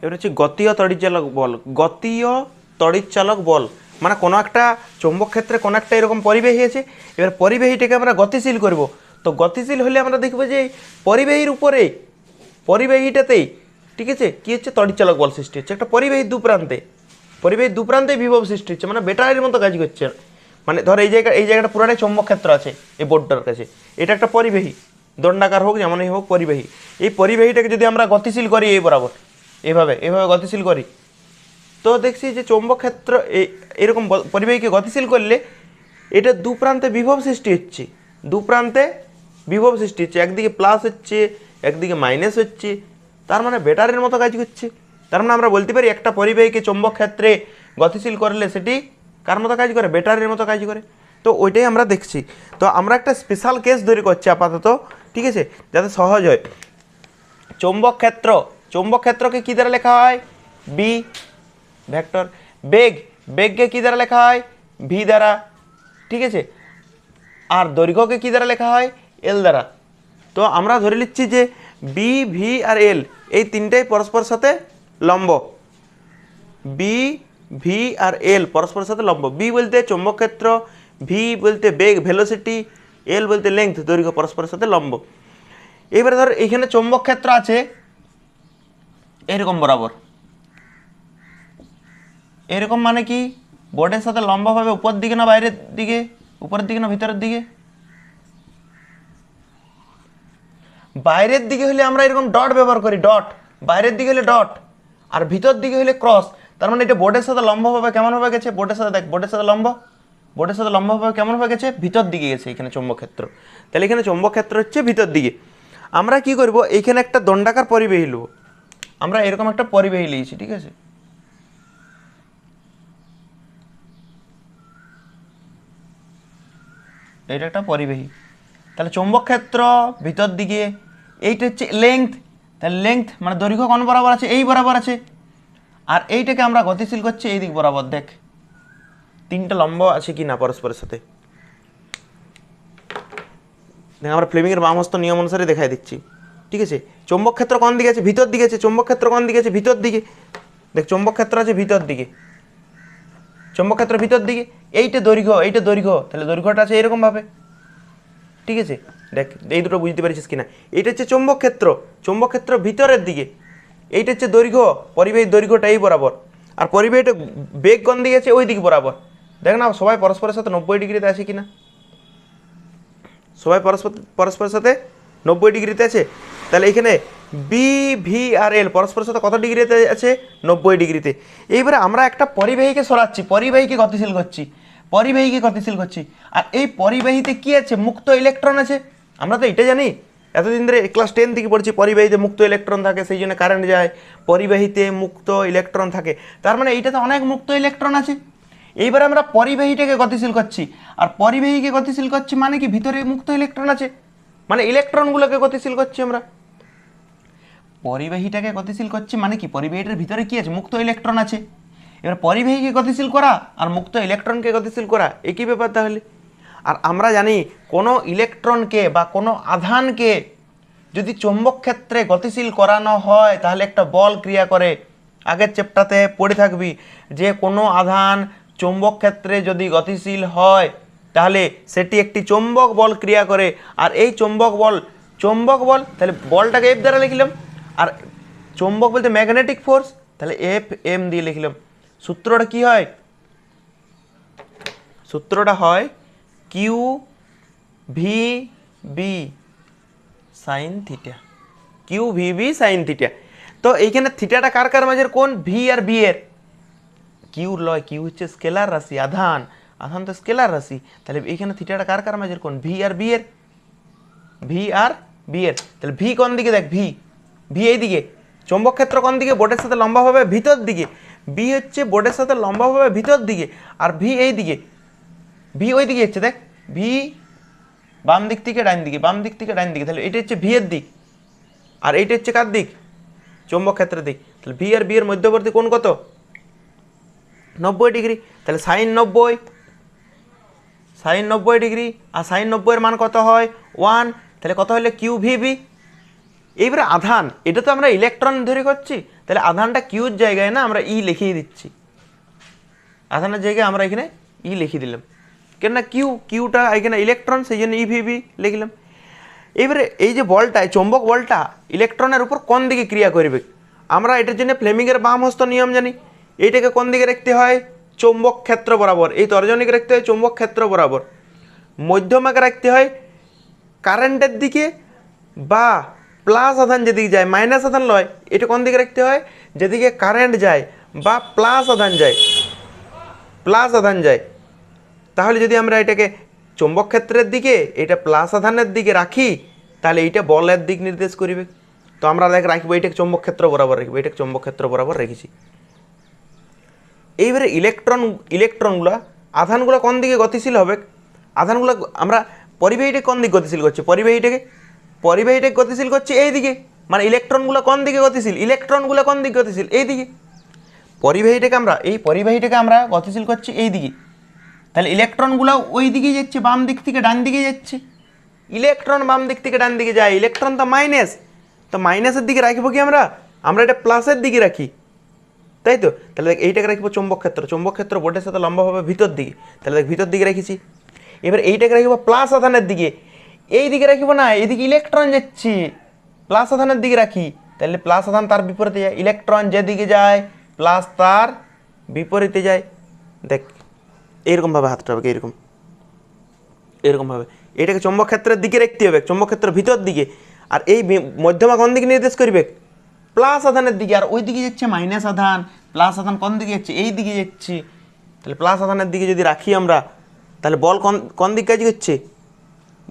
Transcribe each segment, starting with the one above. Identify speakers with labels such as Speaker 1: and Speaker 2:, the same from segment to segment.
Speaker 1: এবার হচ্ছে গতীয় তড়িৎচালক বল। গতীয় তড়িৎচালক বল। মানে কোনো একটা চৌম্বক ক্ষেত্রে কোনো একটা এরকম পরিবাহী আছে, এবার পরিবাহীটাকে আমরা গতিশীল করব। তো গতিশীল হলে আমরা দেখব যে পরিবাহীর উপরে পরিবাহীটাতেই ঠিক আছে, কী হচ্ছে? তড়িৎচালক বল সৃষ্টি হচ্ছে। একটা পরিবাহী দুপ্রান্তে, পরিবাহীর দুপ্রান্তে বিভব সৃষ্টি হচ্ছে। মানে ব্যাটারির মতো কাজ করছে। মানে ধর এই জায়গা, এই জায়গাটা পুরোটাই চৌম্বক ক্ষেত্র আছে, এই বোর্ডটার কাছে। এটা একটা পরিবাহী। দণ্ডাকার হোক, যেমনই হোক, পরিবাহী। এই পরিবাহীটাকে যদি আমরা গতিশীল করি, এই বরাবর। এভাবে এভাবে গতিশীল করি। তো দেখছি যে চৌম্বক ক্ষেত্র এরকম পরিবাহীকে গতিশীল করলে এটা দু প্রান্তে বিভব সৃষ্টি হচ্ছে। দু প্রান্তে বিভব সৃষ্টি হচ্ছে। একদিকে প্লাস হচ্ছে, একদিকে মাইনাস হচ্ছে। তার মানে ব্যাটারির মতো কাজ করছে। তার মানে আমরা বলতে পারি একটা পরিবাহীকে চৌম্বক ক্ষেত্রে গতিশীল করলে সেটি কার মতো কাজ করে? ব্যাটারির মতো কাজ করে। তো ওইটাই আমরা দেখছি। তো আমরা একটা স্পেশাল কেস তৈরি করছি আপাতত, ঠিক আছে? যাতে সহজ হয়। চৌম্বক ক্ষেত্র চৌম্বক ক্ষেত্রকে কী দ্বারা লেখা হয়? B vector. বেগ, বেগকে কী দ্বারা লেখা হয়? ভি দ্বারা। ঠিক আছে? আর দৈর্ঘ্যকে কী দ্বারা লেখা হয়? এল দ্বারা। তো আমরা ধরে নিচ্ছি যে বি ভি আর এল এই তিনটাই পরস্পর সাথে লম্ব। বি ভি আর এল পরস্পরের সাথে লম্ব। বি বলতে চৌম্বক ক্ষেত্র ভি বলতে বেগ ভেলোসিটি এল বলতে লেংথ দৈর্ঘ্য পরস্পরের সাথে লম্ব। এবারে ধর, এখানে চৌম্বক ক্ষেত্র আছে। এরকম বরাবর। এরকম মানে কি? বোর্ডের সাথে লম্বাভাবে উপর দিকে না বাইরের দিকে? উপরের দিকে না ভিতরের দিকে? বাইরের দিকে হলে আমরা এরকম ডট ব্যবহার করি, ডট। বাইরের দিকে হলে ডট। আর ভিতর দিকে হলে ক্রস। তার মানে এটা বোর্ডের সাথে লম্বভাবে কেমন ভাবে গেছে? বোর্ডের সাথে দেখ, বোর্ডের সাথে লম্ব। বোর্ডের সাথে লম্বভাবে কেমন হয়ে গেছে? ভিতর দিকে গেছে এখানে চৌম্বক ক্ষেত্র তাহলে এখানে চৌম্বক ক্ষেত্র হচ্ছে ভিতর দিকে। আমরা কি করব? এইখানে একটা দণ্ডাকার পরিবেশ নেব আমরা এরকম একটা পরিবাহী নিয়েছি ঠিক আছে? এটা একটা পরিবাহী তাহলে চৌম্বক ক্ষেত্র ভিতর দিকে, এইটা হচ্ছে লেংথ তাহলে লেংথ মানে দৈর্ঘ্য কোন বরাবর আছে? এই বরাবর আছে। আর এইটাকে আমরা গতিশীল করছি, এই দিক বরাবর, দেখ। তিনটা লম্ব আছে কি না পরস্পরের সাথে? দেখ, আমরা ফ্লেমিংয়ের বামহস্ত নিয়ম অনুসারে দেখাই দিচ্ছি। ঠিক আছে? চৌম্বক ক্ষেত্র কোন দিকে আছে? ভিতর দিকে আছে। চৌম্বক ক্ষেত্র কোন দিকে আছে? ভিতর দিকে। দেখ, চৌম্বক ক্ষেত্র আছে ভিতর দিকে। চৌম্বক ক্ষেত্র ভিতর দিকে। এইটা দৈর্ঘ্য এইটা দৈর্ঘ্য। তাহলে দৈর্ঘ্যটা আছে এরকমভাবে। ঠিক আছে? দেখ, এই দুটো বুঝতে পারছিস কিনা? এইটা হচ্ছে চৌম্বক ক্ষেত্র। চৌম্বক ক্ষেত্র ভিতরের দিকে। এইটা হচ্ছে দৈর্ঘ্য। পরিবাহীর দৈর্ঘ্যটা এই বরাবর। আর পরিবাহীটা বেগ কোন দিকে আছে? ওই দিক বরাবর। দেখ না, সবাই পরস্পরের সাথে নব্বই ডিগ্রিতে আছে কিনা? সবাই পরস্পর পরস্পরের সাথে নব্বই ডিগ্রিতে আছে? তাহলে এখানে বি ভি আর এল পরস্পরের সাথে কত ডিগ্রিতে আছে? নব্বই ডিগ্রিতে। এইবারে আমরা একটা পরিবাহীকে সরাচ্ছি, পরিবাহীকে গতিশীল করছি, পরিবাহীকে গতিশীল করছি। আর এই পরিবাহীতে কি আছে? মুক্ত ইলেকট্রন আছে। আমরা তো এটা জানি। এতদিন ধরে ক্লাস টেন থেকে পড়ছি, পরিবাহীতে মুক্ত ইলেকট্রন থাকে, সেই জন্য কারেন্ট যায়। পরিবাহীতে মুক্ত ইলেকট্রন থাকে। তার মানে এইটাতে অনেক মুক্ত ইলেকট্রন আছে। এইবার আমরা পরিবাহীটাকে গতিশীল করছি। আর পরিবাহীকে গতিশীল করছি মানে কি? ভিতরে মুক্ত ইলেকট্রন আছে। মানে ইলেকট্রনগুলোকে গতিশীল করছি আমরা। পরিবাহীটাকে গতিশীল করছে মানে কি? পরিবাহীটার ভিতরে কি আছে? মুক্ত ইলেকট্রন আছে। এবার পরিবাহীকে গতিশীল করা আর মুক্ত ইলেকট্রনকে গতিশীল করা একই ব্যাপার তাহলে? আর আমরা জানি কোনো ইলেকট্রনকে বা কোনো আধানকে যদি চৌম্বক ক্ষেত্রে গতিশীল করানো হয়, তাহলে একটা বল ক্রিয়া করে। আগের চ্যাপ্টারতে পড়ে থাকবি যে কোনো আধান চৌম্বক ক্ষেত্রে যদি গতিশীল হয়, তাহলে সেটি একটি চৌম্বক বল ক্রিয়া করে। আর এই চৌম্বক বল চৌম্বক বল, তাহলে বলটাকে এফ দ্বারা লিখলাম। আর চৌম্বক বলতে ম্যাগনেটিক ফোর্স তাহলে এফ এম দিয়ে লিখলাম। সূত্রটা কি হয়? সূত্রটা হয় Q V B sine theta Q V B sine theta তো এইখানে থিটাটা কার কার মাঝের? কোন? ভি আর বি এর। কিউ লয় কিউ হচ্ছে স্কেলার রাশি, আধান। আধান তো স্কেলার রাশি। তাহলে এইখানে থিটাটা কার কার মাঝের? কোন? ভি আর বি এর। ভি আর বি এর। তাহলে ভি কোন দিকে দেখ? ভি ভি এই দিকে। চৌম্বক ক্ষেত্র কোন দিকে? বোর্ডের সাথে লম্বাভাবে ভিতর দিকে। বি হচ্ছে বোর্ডের সাথে লম্বাভাবে ভিতর দিকে। আর ভি এই দিকে। ভি ওই দিকে হচ্ছে, দেখ। ভি বাম দিক থেকে ডাইন দিকে, বাম দিক থেকে ডাইন দিকে। তাহলে এটা হচ্ছে ভি এর দিক। আর এইটা হচ্ছে কার দিক? চৌম্বক ক্ষেত্রের দিক। তাহলে ভি আর বি এর মধ্যবর্তী কোণ কত? নব্বই ডিগ্রি। তাহলে সাইন নব্বই সাইন নব্বই ডিগ্রি। আর সাইন নব্বইয়ের মান কত হয়? ওয়ান তাহলে কত হলে কিউ ভি বি এইবারে আধান, এটা তো আমরা ইলেকট্রন ধরে করছি, তাহলে আধানটা কিউর জায়গায় না আমরা ই লিখিয়ে দিচ্ছি। আধানের জায়গায় আমরা এখানে ই লিখে দিলাম। কেননা কিউ কিউটা এখানে ইলেকট্রন সেই জন্য ইভিবি লিখলাম। এবারে এই যে বলটা চৌম্বক বলটা ইলেকট্রনের উপর কোন দিকে ক্রিয়া করবে? আমরা এটার জন্য ফ্লেমিংয়ের বাম হস্ত নিয়ম জানি। এইটাকে কোন দিকে রাখতে হয়? চৌম্বক ক্ষেত্র বরাবর। এই তর্জনীকে রাখতে হয় চৌম্বক ক্ষেত্র বরাবর। মধ্যমাকে রাখতে হয় কারেন্টের দিকে বা প্লাস আধান যেদিকে যায়, মাইনাস আধান লয়, এটা কোন দিকে রাখতে হয়? যেদিকে কারেন্ট যায় বা প্লাস আধান যায়। প্লাস আধান যায়। তাহলে যদি আমরা এটাকে চৌম্বক ক্ষেত্রের দিকে, এটা প্লাস আধানের দিকে রাখি, তাহলে এইটা বলের দিক নির্দেশ করবে। তো আমরা দেখ, রাখব এটাকে চৌম্বক ক্ষেত্র বরাবর রাখব এটাকে চৌম্বক ক্ষেত্র বরাবর রেখেছি। এইবারে ইলেকট্রন ইলেকট্রনগুলো আধানগুলো কোন দিকে গতিশীল হবে? আধানগুলো আমরা পরিবাহীটাকে কোন দিকে গতিশীল করছে? পরিবাহীটাকে পরিবাহীটাকে গতিশীল করছে এই দিকে মানে ইলেকট্রনগুলো কোন দিকে গতিশীল? ইলেকট্রনগুলো কোন দিকে গতিশীল? এই দিকে পরিবাহীটাকে আমরা, এই পরিবাহীটাকে আমরা গতিশীল করছি এই দিকে তাহলে ইলেকট্রনগুলো ওই দিকে যাচ্ছে বাম দিক থেকে ডান দিকে যাচ্ছে। ইলেকট্রন বাম দিক থেকে ডান দিকে যায়, ইলেকট্রন তো মাইনাস। তো মাইনাসের দিকে রাখব কি আমরা? আমরা এটা প্লাসের দিকে রাখি। তাই তো? তাহলে দেখ, এইটাকে রাখব চৌম্বক ক্ষেত্র। ক্ষেত্র বোর্ডের সাথে লম্বা হবে ভিতর দিকে। তাহলে দেখ, ভিতর দিকে রেখেছি। এবার এইটাকে রাখব প্লাস আধানের দিকে। এই দিকে রাখব না এইদিকে ইলেকট্রন যাচ্ছে। প্লাস আধানের দিকে রাখি। তাহলে প্লাস আধান তার বিপরীতে যায়। ইলেকট্রন যেদিকে যায় প্লাস তার বিপরীতে যায়। দেখ এইরকমভাবে হাতটা হবে, এইরকম। এরকমভাবে এটাকে চৌম্বক ক্ষেত্রের দিকে রাখতে হবে, চৌম্বক ক্ষেত্রের ভিতর দিকে। আর এই মধ্যমা কোন দিকে নির্দেশ করবে? প্লাস আধানের দিকে। আর ওই দিকে যাচ্ছে মাইনাস আধান প্লাস আধান কোন দিকে যাচ্ছে? এই দিকে যাচ্ছে। তাহলে প্লাস আধানের দিকে যদি রাখি আমরা, তাহলে বল কোন কোন দিক কাজ করছে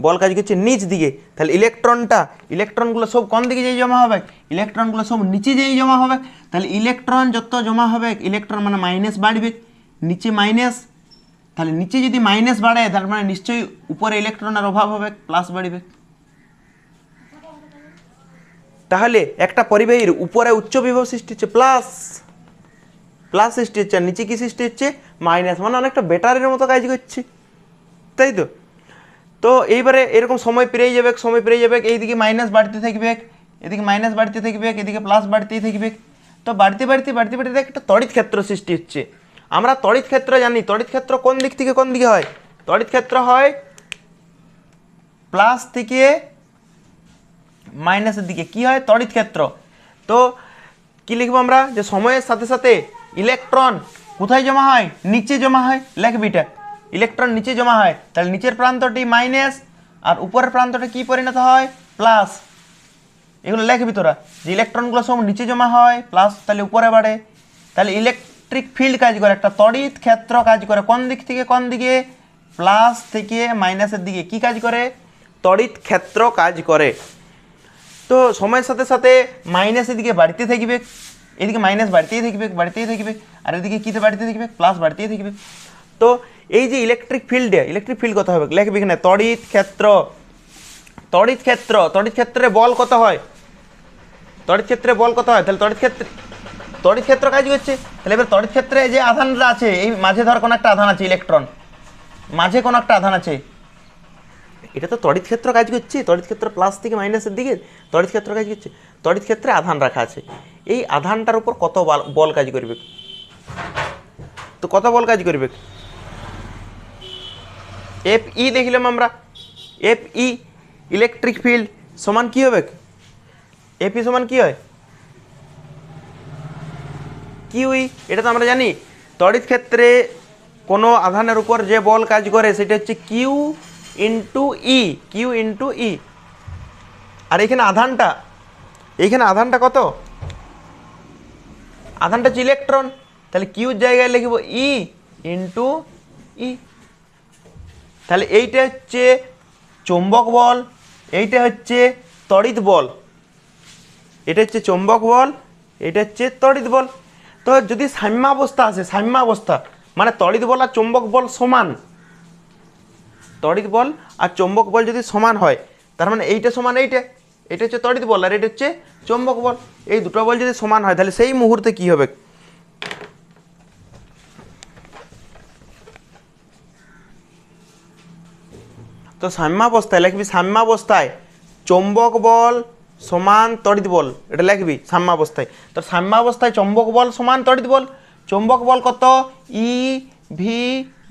Speaker 1: বল কাজ করছে নিচ দিকে। তাহলে ইলেকট্রনটা, ইলেকট্রনগুলো সব কোন দিকে যেই জমা হবে? ইলেকট্রনগুলো সব নিচে যেই জমা হবে। তাহলে ইলেকট্রন যত জমা হবে, ইলেকট্রন মানে মাইনাস বাড়বে। নিচে মাইনাস তাহলে নিচে যদি মাইনাস বাড়ে, তার মানে নিশ্চয়ই উপরে ইলেকট্রনের অভাব হবে প্লাস বাড়বে। তাহলে একটা পরিবাহীর উপরে উচ্চ বিভব সৃষ্টি হচ্ছে প্লাস প্লাস সৃষ্টি হচ্ছে, আর নিচে কি সৃষ্টি হচ্ছে? মাইনাস মানে অনেকটা ব্যাটারির মতো কাজ করছে। তাই তো? তো এইবারে এরকম সময় পেরিয়ে যাবে, সময় পেরিয়ে যাবে, এইদিকে মাইনাস বাড়তে থাকবে, এদিকে মাইনাস বাড়তে থাকবে, এদিকে প্লাস বাড়তেই থাকবে। তো বাড়তে বাড়তে বাড়তে বাড়তে দেখ একটা তড়িৎ ক্ষেত্র সৃষ্টি হচ্ছে। আমরা তড়িৎ ক্ষেত্র জানি, তড়িৎ ক্ষেত্র কোন দিক থেকে কোন দিকে হয়? তড়িৎ ক্ষেত্র হয় প্লাস থেকে মাইনাসের দিকে। কি হয়? তড়িৎ ক্ষেত্র। তো কি লিখব আমরা? যে সময়ের সাথে সাথে ইলেকট্রন কোথায় জমা হয়? নিচে জমা হয়। লেখবিটা ইলেকট্রন নিচে জমা হয়, তাহলে নিচের প্রান্তটি মাইনাস আর উপরের প্রান্তটা কি পরিণত হয়? প্লাস এগুলো লেখবি তোরা যে ইলেকট্রনগুলো সব নিচে জমা হয় প্লাস তাহলে উপরে বাড়ে। তাহলে ইলেকট্রিক ফিল্ড কাজ করে, একটা তড়িৎ ক্ষেত্র কাজ করে, কোন দিক থেকে কোন দিকে? প্লাস থেকে মাইনাসের দিকে কি কাজ করে? তড়িৎ ক্ষেত্র কাজ করে। তো সময়ের সাথে সাথে মাইনাসের দিকে বাড়তে থাকবে, এদিকে মাইনাস বাড়তেই থাকবে বাড়তেই থাকবে, আর এদিকে কীতে বাড়তে থাকবে? প্লাস বাড়তেই থাকবে। তো এই যে ইলেকট্রিক ফিল্ডে ইলেকট্রিক ফিল্ড কত হবে? লেখবে এখানে, তড়িৎ ক্ষেত্র তড়িৎ ক্ষেত্র, তড়িৎ ক্ষেত্রে বল কত হয়? তড়িৎ ক্ষেত্রে বল কত হয়? তাহলে তড়িৎ ক্ষেত্রে, তড়িৎ ক্ষেত্র কাজ করছে? তাহলে এবার তড়িৎ ক্ষেত্রে যে আধানটা আছে, এই মাঝে ধর কোনো একটা আধান আছে ইলেকট্রন মাঝে কোনো একটা আধান আছে। এটা তো তড়িৎ ক্ষেত্র কাজ করছে? তড়িৎ ক্ষেত্র প্লাস থেকে মাইনাসের দিকে তড়িৎ ক্ষেত্র কাজ করছে? তড়িৎ ক্ষেত্রে আধান রাখা আছে। এই আধানটার উপর কত বল কাজ করবে? তো কত বল কাজ করবে? এফ ই দেখলাম আমরা। এফ ই ইলেকট্রিক ফিল্ড সমান কি হবে? এফ ই সমান কি হয়? কিউই এটা তো আমরা জানি। তড়িৎ ক্ষেত্রে কোনো আধানের উপর যে বল কাজ করে, সেটা হচ্ছে Q into E Q into E আর এখানে আধানটা এইখানে আধানটা কত? আধানটা হচ্ছে ইলেকট্রন তাহলে কিউর জায়গায় লিখব ই ইন্টু ই তাহলে এইটা হচ্ছে চৌম্বক বল, এইটা হচ্ছে তড়িৎ বল। এটা হচ্ছে চৌম্বক বল, এটা হচ্ছে তড়িৎ বল। তো যদি সাম্যাবস্থা আছে, সাম্যাবস্থা মানে তড়িৎ বল আর চৌম্বক বল সমান। তড়িৎ বল আর চৌম্বক বল যদি সমান হয়, তার মানে এইটা সমান এইটা, এটা হচ্ছে তড়িৎ বল আর এটা হচ্ছে চৌম্বক বল। এই দুটো বল যদি সমান হয়, তাহলে সেই মুহূর্তে কি হবে? তো সাম্যাবস্থায় লিখবি সাম্যাবস্থায়, চৌম্বক বল সমান তড়িৎ বল, এটা লিখবি সাম্যাবস্থায়। তো সাম্যাবস্থায় চম্বক বল সমান তড়িৎ বল, চম্বক বল কত? ই, ভি,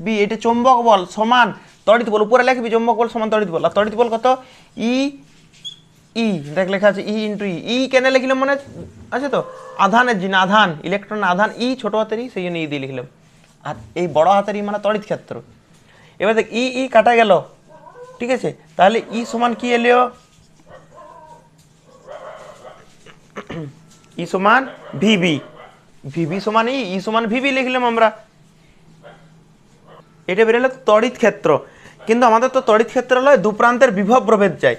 Speaker 1: বি, এটা চম্বক বল সমান তড়িৎ বল, উপরে লিখবি চম্বক বল সমান তড়িৎ বল, আর তড়িৎ বল কত? ই ই, দেখ লেখা আছে, ই ইন্টু ই। ই কেন লিখলাম মনে আছে তো? আধানের জিন আধান ইলেকট্রন আধান, ই ছোট হাতের ই সেই জন্য ই দিয়ে লিখলাম। আর এই বড় হাতের ই মানে তড়িৎ ক্ষেত্র। এবার দেখ, ই ই কাটা গেল ঠিক আছে? তাহলে ই সমান কি এলো? ই সমান ভিবি। ভিবি সমান ই ই সমান ভিবি লিখলাম আমরা। এটা বেরোলো তড়িৎ ক্ষেত্র। কিন্তু আমাদের তো তড়িৎ ক্ষেত্র নয় দু প্রান্তের বিভব প্রভেদ চাই।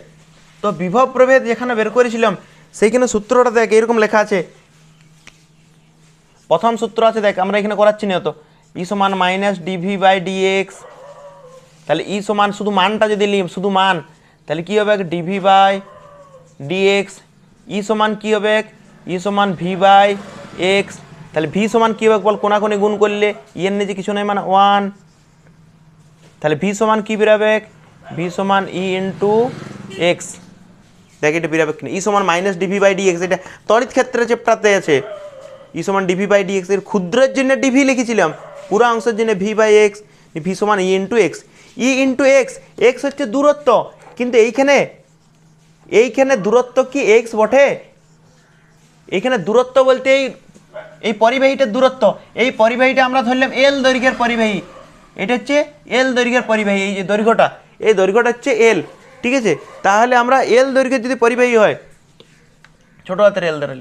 Speaker 1: তো বিভব প্রভেদ যেখানে বের করেছিলাম, সেইখানে সূত্রটা দেখ, এরকম লেখা আছে। প্রথম সূত্র আছে, দেখ, আমরা এখানে করাচ্ছি না তো ই সমান মাইনাস ডিভি বাই ডিএক্স তাহলে ই সমান শুধু মানটা যদি নিই, শুধু মান, তাহলে কি হবে ডিভি বাই ডিএক্স ই সমান কি হবে ই সমান ভি বাই এক্স তাহলে ভি সমান কী হবে বল কোনাকুনি গুণ করলে, ই এর নিচে কিছু নেই মানে ওয়ান তাহলে ভি সমান কী বেরাবে ভি সমান ই ইন্টু এক্স দেখ এটা বেরাবে কিনা, ই সমান মাইনাস ডিভি বাই ডিএক্স এটা তড়িৎ ক্ষেত্রে চ্যাপ্টারতে আছে, ই সমান ডিভি বাই ডিএক্স এর ক্ষুদ্রের জন্য ডিভি লিখেছিলাম, পুরো অংশের জন্য ভি বাই এক্স ভি সমান E into X E into X X হচ্ছে দূরত্ব। কিন্তু এইখানে এইখানে দূরত্ব কি এক্স বটে? এইখানে দূরত্ব বলতে এই এই পরিবাহীটার দূরত্ব। এই পরিবাহীটা আমরা ধরলাম এল দৈর্ঘ্যের পরিবাহী। এটা হচ্ছে এল দৈর্ঘ্যের পরিবাহী, এই যে দৈর্ঘ্যটা। এই দৈর্ঘ্যটা হচ্ছে এল ঠিক আছে? তাহলে আমরা এল দৈর্ঘ্যের যদি পরিবাহী হয়, ছোট হাতের এল ধরে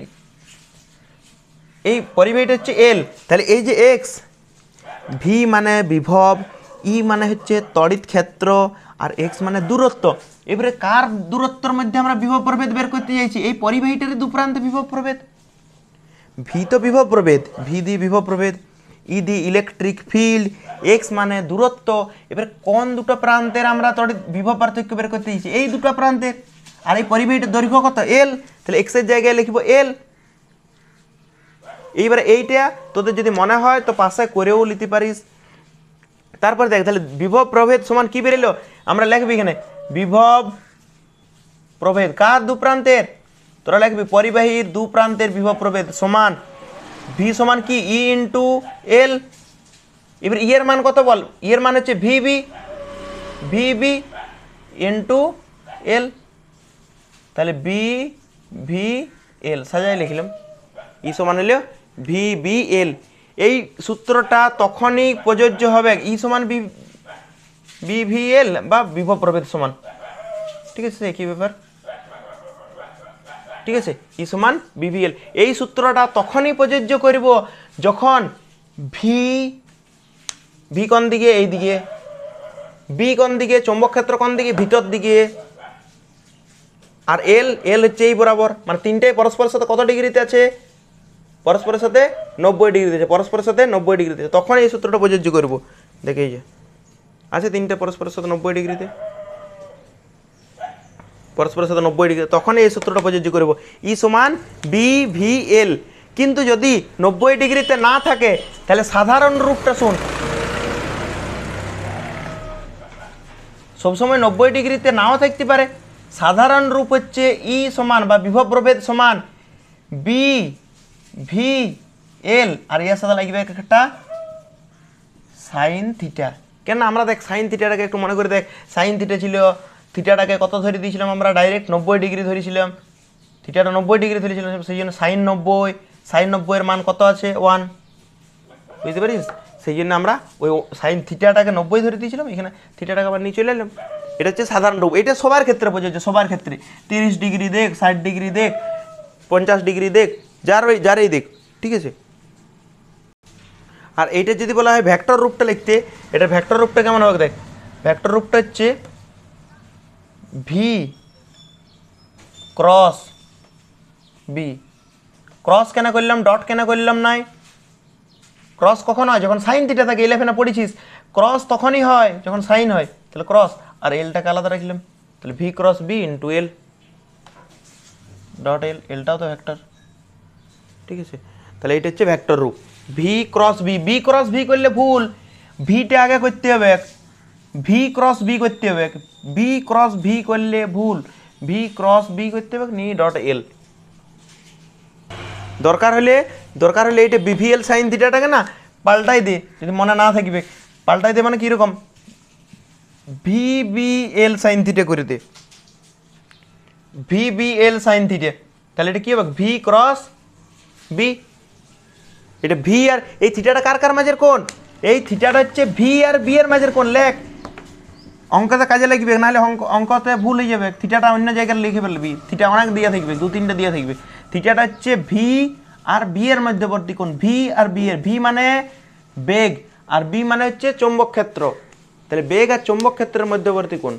Speaker 1: এই পরিবাহীটা হচ্ছে এল তাহলে এই যে এক্স ভি মানে বিভব ই মানে হচ্ছে তড়িৎ ক্ষেত্র আর এক্স মানে দূরত্ব। এবারে কার দূরত্বর মধ্যে আমরা বিভব প্রভেদ বের করতে চাইছি? এই পরিবাহীটারই দু প্রান্তে বিভব প্রভেদ। ভি তো বিভব প্রভেদ, ভি দি বিভব প্রভেদ, E the electric field X মানে দূরত্ব। এবারে কোন দুটো প্রান্তের আমরা তড়িৎ বিভব পার্থক্য বের করতে চাইছি? এই দুটো প্রান্তের আর এই পরিবাহীটার দৈর্ঘ্য কত? এল তাহলে এক্সের জায়গায় লিখব এল এইবারে এইটা তোদের যদি মনে হয় তো পাশে করেও নিতে পারিস। তারপর দেখ, তাহলে বিভব, প্রভেদ সমান কি বেরোলো? আমরা লিখবি এখানে, বিভব, প্রভেদ। কার দু প্রান্তের? তোরা লিখবি, পরিবাহীর দু প্রান্তের বিভব, প্রভেদ সমান। ভি সমান কি? E into L. এবার ইয়ের মান কত বল? ইয়ের মান হচ্ছে V B. V B into L. তাহলে বি, ভি, এল। সাজাই লিখলাম। ই সমান হলো ভি বি এল। এই সূত্রটা তখনই প্রযোজ্য হবে ই সমান বি বি ভি এল বা বিভব প্রভেদ সমান। ঠিক আছে, একই ব্যাপার। ঠিক আছে, ই সমান বিভিএল এই সূত্রটা তখনই প্রযোজ্য করব যখন ভি ভি কোন দিকে, এই দিকে, বি কোন দিকে, চৌম্বক ক্ষেত্র কোন দিকে, ভিতর দিকে। আর এল এল হচ্ছে এই বরাবর। মানে তিনটেই পরস্পরের সাথে কত ডিগ্রিতে আছে? পরস্পরের সাথে নব্বই ডিগ্রিতে আছে পরস্পরের সাথে নব্বই ডিগ্রিতে আছে তখন এই সূত্রটা প্রযোজ্য করব। দেখে যে। আছে তিনটে পরস্পরের সাথে নব্বই ডিগ্রিতে? পরস্পরের সাথে নব্বই ডিগ্রি তখন এই সূত্রটা প্রযোজ্য করব। ই সমান বি ভি এল। কিন্তু যদি নব্বই ডিগ্রিতে না থাকে, তাহলে সাধারণ রূপটা শুন। সবসময় নব্বই ডিগ্রিতে নাও থাকতে পারে। সাধারণ রূপ হচ্ছে ই সমান বা বিভব প্রভেদ সমান বি ভি এল আর এর সাথে লাগবে একটা সাইন থিটা কেন আমরা দেখ সাইন থিটাটাকে একটু মনে করে দেখ সাইন থিটা ছিল থিটাটাকে কত ধরে দিয়েছিলাম আমরা? ডাইরেক্ট নব্বই ডিগ্রি ধরেছিলাম। থিটাটা নব্বই ডিগ্রি ধরেছিলাম, সেই জন্য সাইন নব্বই সাইন নব্বইয়ের মান কত আছে? ওয়ান বুঝতে পারিস? সেই জন্য আমরা ওই সাইন থিটাটাকে নব্বই ধরে দিয়েছিলাম, এখানে থিটাটাকে আবার নিয়ে চলে এলাম। এটা হচ্ছে সাধারণ রূপ। এটা সবার ক্ষেত্রে প্রযোজ্য, সবার ক্ষেত্রে। তিরিশ ডিগ্রি দেখ, ষাট ডিগ্রি দেখ, পঞ্চাশ ডিগ্রি দেখ যার ওই যারই দেখ ঠিক আছে? আর এইটা যদি বলা হয় ভ্যাক্টর রূপটা লিখতে, এটা ভ্যাক্টর রূপটা কেমন হবে দেখ? ভ্যাক্টর রূপটা হচ্ছে ভি ক্রস বি ক্রস কেন করলাম? ডট কেন করলাম নাই? ক্রস কখন হয়? যখন সাইন থিটা থাকে ইলেভেনে পড়েছিস? ক্রস তখনই হয়, যখন সাইন হয়, তাহলে ক্রস আর এলটাকে আলাদা রাখলাম। তাহলে V cross B into L dot L এলটাও তো ভেক্টর ঠিক আছে? তাহলে এটা হচ্ছে ভেক্টর রূপ। V cross B B cross V করলে ভুল। ভিটা আগে করতে হবে ভি ক্রস বি করতে হবে বি ক্রস ভি করলে ভুল। ভি ক্রস বি করতে হবে নি ডট এল দরকার হলে দরকার হলে এইটা বিভিএল সাইন থিটাটাকে না পাল্টাই দে, যদি মনে না থাকবে। পাল্টাই দে মানে কীরকম ভি এল সাইন থিটে করে দে। ভি বি এল সাইন থিটে তাহলে এটা কি হবে? ভি ক্রস বি এটা ভি আর এই থিটাটা কার কার মাঝের কোন এই থিটাটা হচ্ছে ভি আর বি এর মাঝের কোন লেখ। অঙ্কতে কাজে লাগবে, নাহলে অঙ্ক অঙ্কতে ভুল হয়ে যাবে। থিটাটা অন্য জায়গায় লিখে ফেলবি। থিটা অনেক দিয়ে থাকবে, দু তিনটা দিয়ে থাকবে। থিটাটা হচ্ছে ভি আর বি এর মধ্যবর্তী কোণ ভি আর বি এর। ভি মানে বেগ, আর বি মানে হচ্ছে চৌম্বক ক্ষেত্র। তাহলে বেগ আর চৌম্বক ক্ষেত্রের মধ্যবর্তী কোণ।